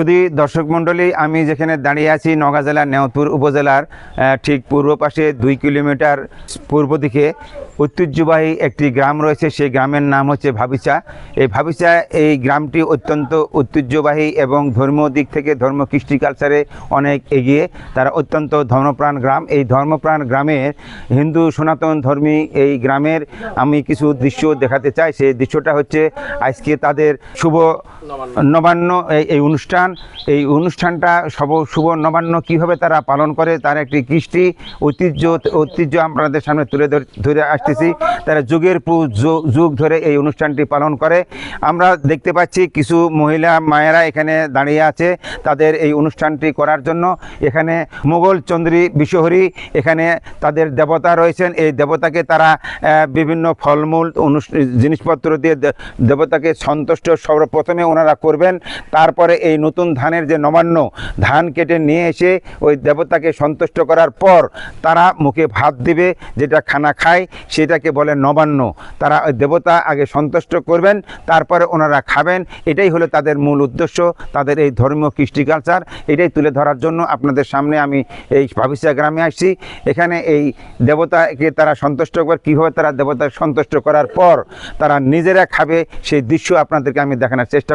শুধু দর্শক মণ্ডলী, আমি যেখানে দাঁড়িয়ে আছি নওগাঁ জেলার নেওতুর উপজেলার ঠিক পূর্ব পাশে দুই কিলোমিটার পূর্ব দিকে ঐতিহ্যবাহী একটি গ্রাম রয়েছে, সেই গ্রামের নাম হচ্ছে ভাবিচা। এই ভাবিচা, এই গ্রামটি অত্যন্ত ঐতিহ্যবাহী এবং ধর্মীয় দিক থেকে ধর্ম কৃষ্টি কালচারে অনেক এগিয়ে। তারা অত্যন্ত ধর্মপ্রাণ গ্রাম। এই ধর্মপ্রাণ গ্রামের হিন্দু, সনাতন ধর্মী এই গ্রামের আমি কিছু দৃশ্য দেখাতে চাই। সেই দৃশ্যটা হচ্ছে, আজকে তাদের শুভ নবান্ন। এই অনুষ্ঠান, এই অনুষ্ঠানটা শুভ শুভ নবান্ন কীভাবে তারা পালন করে তার একটি কৃষ্টি, ঐতিহ্য ঐতিহ্য আপনাদের সামনে তুলে ধরে আসতেছি। তারা যুগের যুগ ধরে এই অনুষ্ঠানটি পালন করে। আমরা দেখতে পাচ্ছি কিছু মহিলা, মায়েরা এখানে দাঁড়িয়ে আছে তাদের এই অনুষ্ঠানটি করার জন্য। এখানে মোগল চন্দ্রী বিশ্বহরী এখানে তাদের দেবতা রয়েছেন। এই দেবতাকে তারা বিভিন্ন ফলমূল জিনিসপত্র দিয়ে দেবতাকে সন্তুষ্ট সর্বপ্রথমে ওনারা করবেন। তারপরে এই নতুন ধানের যে নবান্ন, ধান কেটে নিয়ে এসে ওই দেবতাকে সন্তুষ্ট করার পর তারা মুখে ভাত দিবে, যেটা খানা খায়, সেটাকে বলে নবান্ন। তারা ওই দেবতা আগে সন্তুষ্ট করবেন, তারপরে ওনারা খাবেন। এটাই হলো তাদের মূল উদ্দেশ্য, তাদের এই ধর্মীয় কৃষ্টি কালচার এটাই তুলে ধরার জন্য আপনাদের সামনে আমি এই ভাবিসা গ্রামে আসছি। এখানে এই দেবতাকে তারা সন্তুষ্ট করে, কীভাবে তারা দেবতা সন্তুষ্ট করার পর তারা নিজেরা খাবে, সেই দৃশ্য আপনাদেরকে আমি দেখানোর চেষ্টা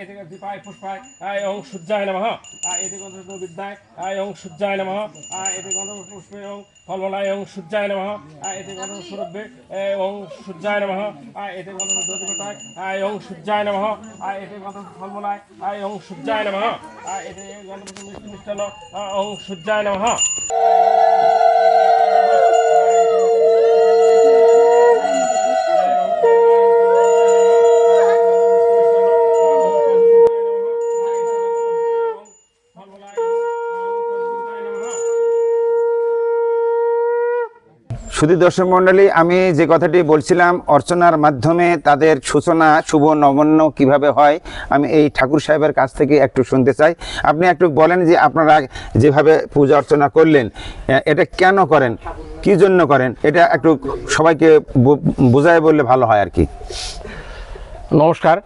এতে দীপায় পুষ্পায়, আয় ওং সূর্যায় নমঃ। এতে গন্ধ বিদ্যায়, আয় ওং সূর্যায় নমঃ। এতে গন্ধ পুষ্পে ওং ফলমলায় ওং সূর্যায় নমঃ। এতে গন্ধ সুরভ্যে ওং সূর্যায় নমঃ। এতে গন্ধ দধিপতায় আয় ওং সূর্যায় নমঃ। এতে গন্ধ ফলমলায়, আয় ওং সূর্যায় নমঃ। এতে গন্ধ মিষ্টি মিষ্টান্ন ওং সূর্যায় নমঃ। শুধু দর্শক মণ্ডলী, আমি যে কথাটি বলছিলাম অর্চনার মাধ্যমে, তাদের সূচনা, শুভ নবান্ন কীভাবে হয়, আমি এই ঠাকুর সাহেবের কাছ থেকে একটু শুনতে চাই। আপনি একটু বলেন যে আপনারা যেভাবে পূজা অর্চনা করলেন এটা কেন করেন, কি জন্য করেন, এটা একটু সবাইকে বুঝায় বললে ভালো হয় আর কি। নমস্কার।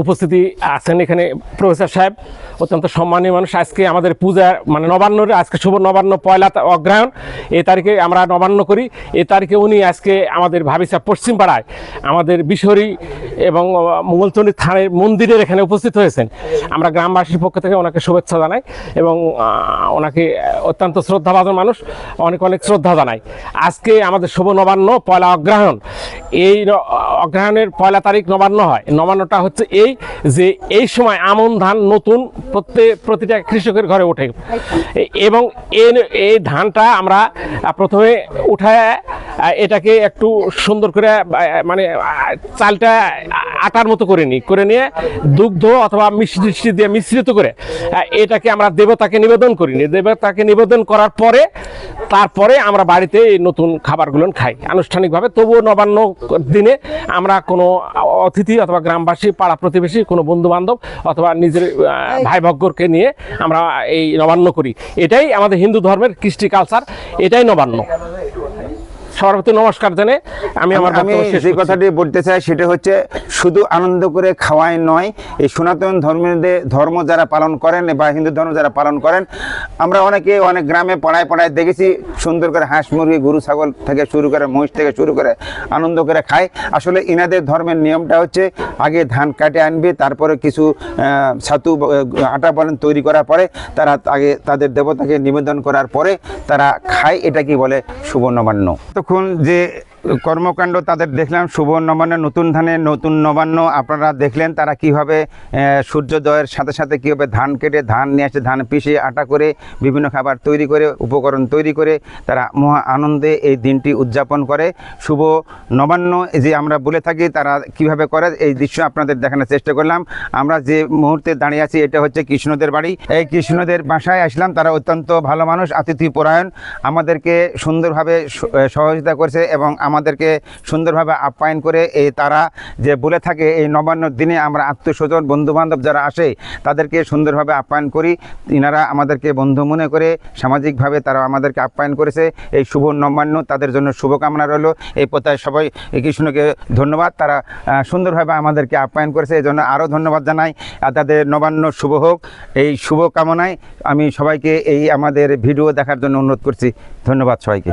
উপস্থিতি আছেন এখানে প্রফেসর সাহেব, অত্যন্ত সম্মানীয় মানুষ। আজকে আমাদের পূজা মানে নবান্নর, আজকে শুভ নবান্ন পয়লা অগ্রহায়ণ। এই তারিখে আমরা নবান্ন করি। এই তারিখে উনি আজকে আমাদের ভাবিসা পশ্চিম পাড়ায় আমাদের বিশহরী এবং মঙ্গলচণ্ডী থানের মন্দিরের এখানে উপস্থিত হয়েছেন। আমরা গ্রামবাসীর পক্ষ থেকে ওনাকে শুভেচ্ছা জানাই এবং ওনাকে অত্যন্ত শ্রদ্ধাভাজন মানুষ, অনেক অনেক শ্রদ্ধা জানাই। আজকে আমাদের শুভ নবান্ন পয়লা অগ্রহায়ণ। এই অগ্রহায়ণের পয়লা তারিখ নবান্ন হয়। নবান্নটা হচ্ছে এই যে এই সময় আমন ধান নতুন প্রত্যেক প্রতিটা কৃষকের ঘরে ওঠে। এবং এই- ধানটা আমরা প্রথমে উঠায়, এটাকে একটু সুন্দর করে মানে চালটা আটার মতো করে নিই। করে নিয়ে দুগ্ধ অথবা মিষ্টি টিষ্টি দিয়ে মিশ্রিত করে, এটাকে আমরা দেবতাকে নিবেদন করি। নি দেবতাকে নিবেদন করার পরে, তারপরে আমরা বাড়িতে এই নতুন খাবারগুলো খাই। আনুষ্ঠানিকভাবে তবুও নবান্ন দিনে আমরা কোনো অতিথি অথবা গ্রামবাসী পাড়া প্রতিবেশী কোনো বন্ধু বান্ধব অথবা নিজের ভাই ভগ্গরকে নিয়ে আমরা এই নবান্ন করি। এটাই আমাদের হিন্দু ধর্মের কৃষ্টি কালচার এটাই নবান্ন। সর্বপ্রতি নমস্কার জানে আমি আমার আমি যে কথাটি বলতে চাই সেটা হচ্ছে শুধু আনন্দ করে খাওয়াই নয় এই সনাতন ধর্মীয়দের ধর্ম যারা পালন করেন বা হিন্দু ধর্ম যারা পালন করেন আমরা অনেকে অনেক গ্রামে পাড়ায় পাড়ায় দেখেছি সুন্দর করে হাঁস মুরগি গরু ছাগল থেকে শুরু করে মহিষ থেকে শুরু করে আনন্দ করে খায়। আসলে ইনাদের ধর্মের নিয়মটা হচ্ছে আগে ধান কাটে আনবে তারপরে কিছু ছাতু আটা বলেন তৈরি করার পরে তারা আগে তাদের দেবতাকে নিবেদন করার পরে তারা খায় এটা কি বলে শুভ নবান্ন। তখন যে কর্মকাণ্ড তাদের দেখলাম শুভ নবান্ন নতুন ধানের নতুন নবান্ন, আপনারা দেখলেন তারা কীভাবে সূর্যোদয়ের সাথে সাথে কীভাবে ধান কেটে, ধান নিয়ে আসে, ধান পিষে, আটা করে, বিভিন্ন খাবার তৈরি করে, উপকরণ তৈরি করে, তারা মহা আনন্দে এই দিনটি উদযাপন করে। শুভ নবান্ন যে আমরা বলে থাকি, তারা কীভাবে করে, এই দৃশ্য আপনাদের দেখানোর চেষ্টা করলাম। আমরা যে মুহূর্তে দাঁড়িয়ে আছি, এটা হচ্ছে কৃষ্ণদের বাড়ি। এই কৃষ্ণদের বাসায় আসলাম, তারা অত্যন্ত ভালো মানুষ, আতিথি পরায়ণ। আমাদেরকে সুন্দরভাবে সহযোগিতা করছে এবং আমাদেরকে সুন্দরভাবে আপ্যায়ন করে এই তারা যে বলে থাকে, এই নবান্নর দিনে আমরা আত্মস্বজন বন্ধুবান্ধব যারা আসে, তাদেরকে সুন্দরভাবে আপ্যায়ন করি। ইনারা আমাদেরকে বন্ধু মনে করে, সামাজিকভাবে তারা আমাদেরকে আপ্যায়ন করেছে। এই শুভ নবান্ন তাদের জন্য শুভকামনা রইল। এই পথায় সবাই কৃষ্ণকে ধন্যবাদ। তারা সুন্দরভাবে আমাদেরকে আপ্যায়ন করেছে। এই জন্য আরও ধন্যবাদ জানাই। আর তাদের নবান্ন শুভ হোক। এই শুভ কামনায় আমি সবাইকে এই আমাদের ভিডিও দেখার জন্য অনুরোধ করছি। ধন্যবাদ সবাইকে।